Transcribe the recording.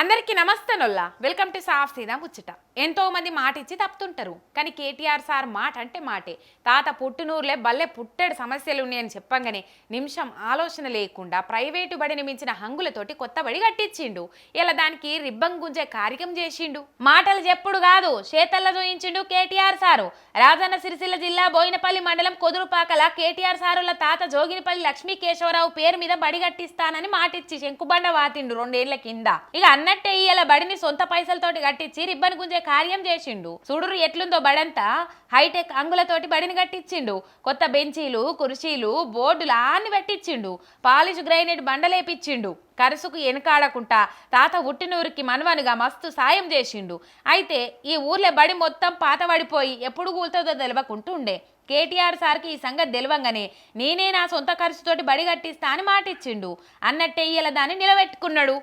అందరికీ నమస్తే నొల్లా. Welcome to సాఫ్ సీదా ముచ్చట. ఎంతో మంది మాట ఇచ్చి తప్పుతుంటారు. కానీ కేటీఆర్ సార్ మాట అంటే మాటే. తాత పుట్టునూరులే బల్లే పుట్టెడు సమస్యలు ఉన్నాయని చెప్పంగానే నిమిషం ఆలోచన లేకుండా ప్రైవేటు బడిని మించిన హంగులతోటి కొత్త బడి కట్టించిండు. ఇలా దానికి రిబ్బన్ గుంజే కార్యక్రమం చేసిండు. మాటలు చెప్పుడు కాదు చేతల్లో చూయించిండు కేటీఆర్ సారు. రాజన్న సిరిసిల్ల జిల్లా బోయినపల్లి మండలం కొదురుపాకల కేటీఆర్ సారుల తాత జోగినిపల్లి లక్ష్మీ కేశవరావు పేరు మీద బడి కట్టిస్తానని మాటిచ్చి శంకుబండ వాతిండు రెండేళ్ళ కింద. ఇక అన్నట్టే ఇయ్యాల బడిని సొంత పైసలతోటి కట్టించి రిబ్బన్ గుంజే కార్యం చేసిండు. చూడురు ఎట్లుందో బడంతా హైటెక్ అంగులతోటి బడిని కట్టించిండు. కొత్త బెంచీలు కుర్చీలు బోర్డులు అన్ని పెట్టించిండు. Polish granite బండలేపిచ్చిండు. కరుసుకు వెనకాడకుండా తాత ఉట్టినూరికి మనవనుగా మస్తు సాయం చేసిండు. అయితే ఈ ఊర్లో బడి మొత్తం పాతబడిపోయి ఎప్పుడు కూలుతుందో తెలియకుంటుండే కేటీఆర్ సార్కి ఈ సంగతి తెలివంగానే నేనే నా సొంత ఖర్చుతోటి బడి కట్టిస్తా అని మాటిచ్చిండు. అన్నట్టే ఇయ్యాల దాన్ని నిలబెట్టుకున్నాడు.